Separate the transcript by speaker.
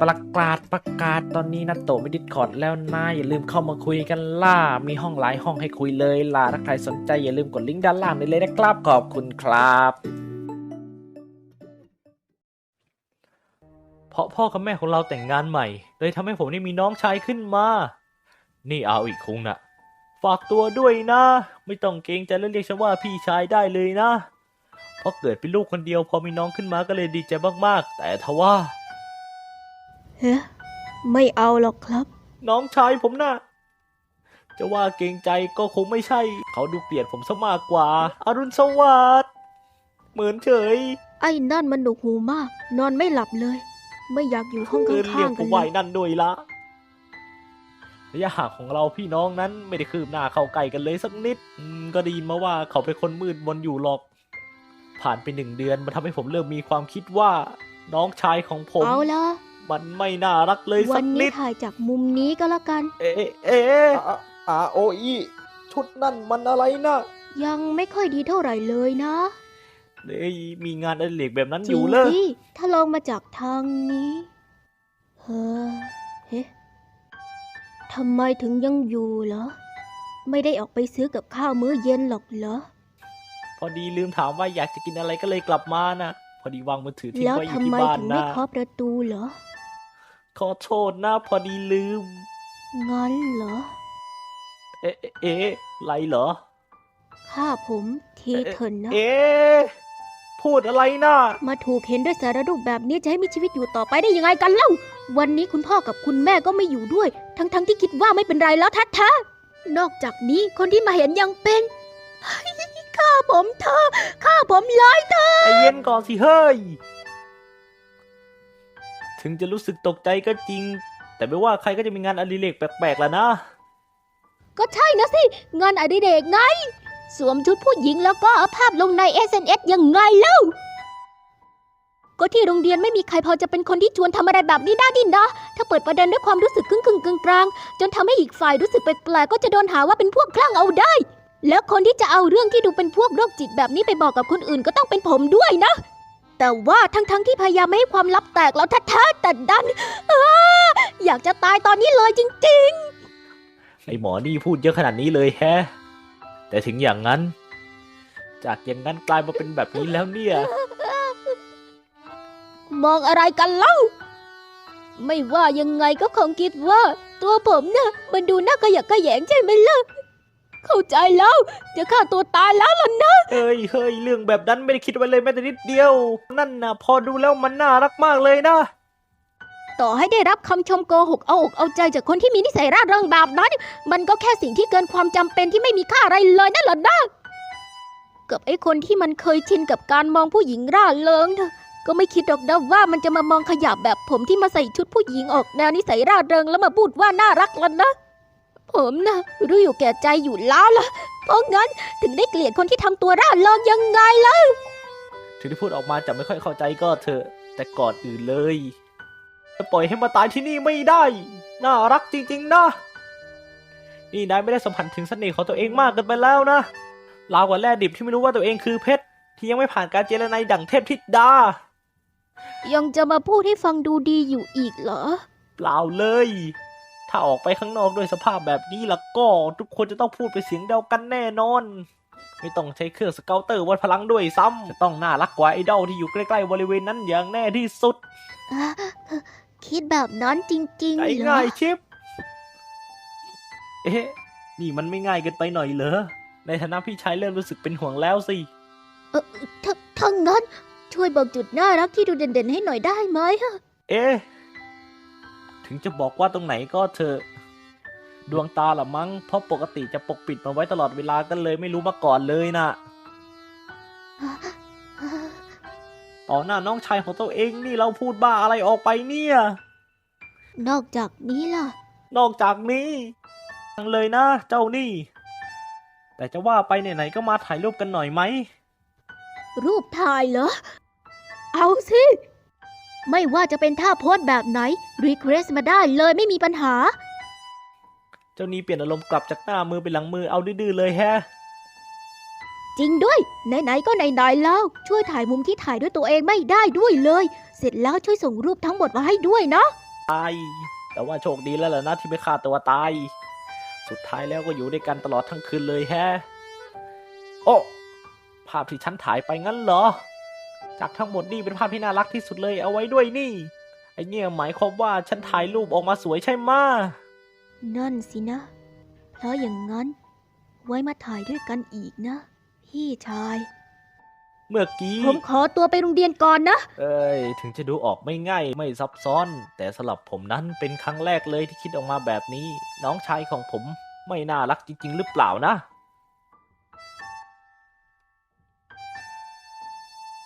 Speaker 1: ประกาศประกาศตอนนี้นะโตไม่ดิสคอร์ดแล้วนะอย่าลืมเข้ามาคุยกันล่า มีห้องหลายห้องให้คุยเลยล่ะถ้าใครสนใจอย่าลืมกดลิงก์ด้านล่างนี้เลยนะครับขอบคุณครับ
Speaker 2: เพราะพ่อกับแม่ของเราแต่งงานใหม่เลยทำให้ผมได้มีน้องชายขึ้นมา นี่เอาอีกคุงนะฝากตัวด้วยนะ ไม่ต้องเกรงใจและเรียกฉันว่าพี่ชายได้เลยนะเพราะเกิดเป็นลูกคนเดียวพอมีน้องขึ้นมาก็เลยดีใจมากๆ แต่ทว่า
Speaker 3: เฮ้ไม่เอาหรอกครับ
Speaker 2: น้องชายผมน่ะ จะว่าเกรงใจก็คงไม่ใช่ เขาดูเกลียดผมซะมากกว่า อรุณสวัสดิ์เหมือนเฉย
Speaker 3: ไอ้นั่นมันหนวกหูมาก นอนไม่หลับเลย ไม่อยากอยู่ห้อง
Speaker 2: เกินเรีย
Speaker 3: ข้ากงๆ
Speaker 2: ผ
Speaker 3: กัน
Speaker 2: ม
Speaker 3: เล
Speaker 2: ว่ายนั่นด้วยละระยะห่างของเราพี่น้องนั้นไม่ได้คืบหน้าเข้าใกล้กันเลยสักนิดอืมก็ไดีมาว่าเขาเป็นคนมืดมนอยู่หรอก ผ่านไปหนึ่งเดือนมันทำให้ผมเริ่มมีความคิดว่า น้องชายของผม
Speaker 3: เอาละ
Speaker 2: มันไม่น่ารักเลย
Speaker 3: วั
Speaker 2: สั
Speaker 3: น
Speaker 2: ก
Speaker 3: นี้
Speaker 2: นิด
Speaker 3: ถ่ายจากมุมนี้ก็แล้วกัน
Speaker 2: เอ๊ะเอ๊ะ
Speaker 1: อาโออีชุดนั่นมันอะไรนะ
Speaker 3: ยังไม่ค่อยดีเท่าไหร่เลยนะ
Speaker 2: เอ้ยมีงานอดิเรกแบบนั้น
Speaker 3: จ
Speaker 2: อ
Speaker 3: ริง
Speaker 2: ยู่เลย
Speaker 3: สิถ้าลองมาจากทางนี้เฮ้อเฮ้ทำไมถึงยังอยู่เหรอ ไม่ได้ออกไปซื้อกับข้าวมื้อเย็นหรอกเหรอ
Speaker 2: พอดีลืมถามว่าอยากจะกินอะไรก็เลยกลับมานะ พอดีวางมือถือทิ้ง
Speaker 3: แล้ว
Speaker 2: ไว้อยู่
Speaker 3: ทำ
Speaker 2: ที่
Speaker 3: ไม
Speaker 2: บ้าน
Speaker 3: ถึงไม่
Speaker 2: นะ
Speaker 3: เคาะประตูเหรอ
Speaker 2: ขอโทษนะพอดีลืม
Speaker 3: งั้นเหรอ
Speaker 2: เอ๊ะเอ๊ะอะไรเหรอ
Speaker 3: ข้าผมทีเถินนะ
Speaker 2: เอ๊ะพูดอะไรนะ
Speaker 3: มาถูกเห็นด้วยสารรูปแบบนี้จะให้มีชีวิตอยู่ต่อไปได้ยังไงกันเล่า วันนี้คุณพ่อกับคุณแม่ก็ไม่อยู่ด้วย ทั้งๆทที่คิดว่าไม่เป็นไรแล้วทัดท้านอกจากนี้คนที่มาเห็นยังเป็น เฮ้ยข้าผมเธอข้าผมเลยเธอ
Speaker 2: ใจเย็นก่อนสิเฮ้ย ถึงจะรู้สึกตกใจก็จริง แต่ไม่ว่าใครก็จะมีงานอดิเรกแปลกๆแล้วนะ
Speaker 3: ก็ใช่นะสิ งานอดิเรกไง สวมชุดผู้หญิงแล้วก็เอาภาพลงใน SNS ยังไงเล่า ก็ที่โรงเรียนไม่มีใครพอจะเป็นคนที่ชวนทำอะไรแบบนี้ได้ดินนะ ถ้าเปิดประเด็นด้วยความรู้สึกครึ่งๆกลางๆจนทำให้อีกฝ่ายรู้สึกแปลกๆก็จะโดนหาว่าเป็นพวกคลั่งเอาได้ แล้วคนที่จะเอาเรื่องที่ดูเป็นพวกโรคจิตแบบนี้ไปบอกกับคนอื่นก็ต้องเป็นผมด้วยนะ แต่ว่าทั้งๆที่พยายามไม่ให้ความลับแตกแล้วแท้ๆแต่ดันอ้าอยากจะตายตอนนี้เลยจริงๆ
Speaker 2: ไอหมอนี่พูดเยอะขนาดนี้เลยแฮะ แต่ถึงอย่างนั้น จากอย่างนั้นกลายมาเป็นแบบนี้แล้วเนี่ย
Speaker 3: มองอะไรกันเล่า ไม่ว่ายังไงก็คงคิดว่า ตัวผมน่ะมันดูน่าขยะแขยงใช่ไหมล่ะ เข้าใจแล้วจะฆ่าตัวตายแล้วล่ะนะ
Speaker 2: เฮ้ยเฮ้ยเรื่องแบบนั้นไม่ได้คิดไว้เลยแม้แต่นิดเดียว นั่นนะพอดูแล้วมันน่ารักมากเลยนะ
Speaker 3: ต่อให้ได้รับคำชมโกหกเอาอกเอาใจจากคนที่มีนิสัยร่าเริงแบบนั้น มันก็แค่สิ่งที่เกินความจำเป็นที่ไม่มีค่าอะไรเลยนั่นแหละนะกับไอ้คนที่มันเคยชินกับการมองผู้หญิงร่าเริงเถอะก็ไม่คิดหรอกนะว่ามันจะมามองขยะแบบผมที่มาใส่ชุดผู้หญิงออกแนวนิสัยร่าเริงแล้วมาพูดว่าน่ารักแล้วนะ ผมนะรู้อยู่แก่ใจอยู่แล้วล่ะ เพราะงั้นถึงได้เกลียดคนที่ทำตัวร่าเริงยังไงล่ะ
Speaker 2: ถึงที่พูดออกมาจะไม่ค่อยเข้าใจก็เถอะ แต่ก่อนอื่นเลยจะปล่อยให้มาตายที่นี่ไม่ได้ น่ารักจริงๆนะ นี่นายไม่ได้สัมผัสถึงเสน่ห์ของตัวเองมากเกินไปแล้วนะราวกับแร่ดิบที่ไม่รู้ว่าตัวเองคือเพชรที่ยังไม่ผ่านการเจรไนดั่งเทพธิดา
Speaker 3: ยังจะมาพูดให้ฟังดูดีอยู่อีกเหรอ
Speaker 2: เปล่าเลย ถ้าออกไปข้างนอกด้วยสภาพแบบนี้แล้วก็ ทุกคนจะต้องพูดเป็นเสียงเดียวกันแน่นอน ไม่ต้องใช้เครื่องสเกลเตอร์วัดพลังด้วยซ้ำจะต้องน่ารักกว่าไอดอลที่อยู่ใกล้ๆบริเวณนั้นอย่างแน่ที่สุด
Speaker 3: อะคิดแบบนั้นจริงๆ
Speaker 2: ง่าย
Speaker 3: เหรอ
Speaker 2: ง่ายๆชิป เอ๊ะ นี่มันไม่ง่ายเกินไปหน่อยเหรอ ในฐานะพี่ชายเริ่มรู้สึกเป็นห่วงแล้วสิ
Speaker 3: เออถ้าถ้างั้น ช่วยบอกจุดน่ารักที่ดูเด่นๆให้หน่อยได้ไหมฮะ
Speaker 2: เอ๊ะ ถึงจะบอกว่าตรงไหนก็เถอะ ดวงตาละมั้ง เพราะปกติจะปกปิดมาไว้ตลอดเวลากันเลยไม่รู้มาก่อนเลยนะต่อหน้าน้องชายของตัวเองนี่เราพูดบ้าอะไรออกไปเนี่ย
Speaker 3: นอกจากนี้ล่ะ
Speaker 2: นอกจากนี้ยังเลยนะ เจ้านี่ แต่จะว่าไปไหนๆก็มาถ่ายรูปกันหน่อยไหม
Speaker 3: รูปถ่ายเหรอ เอาสิ ไม่ว่าจะเป็นท่าโพสแบบไหน รีเควสมาได้เลยไม่มีปัญหา
Speaker 2: เจ้านี่เปลี่ยนอารมณ์กลับจากหน้ามือเป็นหลังมือเอาดื้อๆเลยแฮะ
Speaker 3: จริงด้วย ไหนๆ ก็ไหนๆแล้ว ช่วยถ่ายมุมที่ถ่ายด้วยตัวเองไม่ได้ด้วยเลย เสร็จแล้วช่วยส่งรูปทั้งหมดมาให้ด้วยนะ
Speaker 2: ตาย แต่ว่าโชคดีแล้วแหละนะที่ไม่ฆ่าตัวตาย สุดท้ายแล้วก็อยู่ด้วยกันตลอดทั้งคืนเลยแฮะ โอ้ ภาพที่ฉันถ่ายไปงั้นเหรอ จากทั้งหมดนี่เป็นภาพที่น่ารักที่สุดเลยเอาไว้ด้วยนี่ ไอเนี่ยหมายความว่าฉันถ่ายรูปออกมาสวยใช่ไหมะ
Speaker 3: นั่นสินะ เพราะอย่างนั้น ไว้มาถ่ายด้วยกันอีกนะ พี่ชาย
Speaker 2: เมื่อกี้
Speaker 3: ผมขอตัวไปโรงเรียนก่อนนะ
Speaker 2: เอ้ย ถึงจะดูออกไม่ง่ายไม่ซับซ้อน แต่สำหรับผมนั้นเป็นครั้งแรกเลยที่คิดออกมาแบบนี้ น้องชายของผมไม่น่ารักจริง ๆ หรือเปล่านะ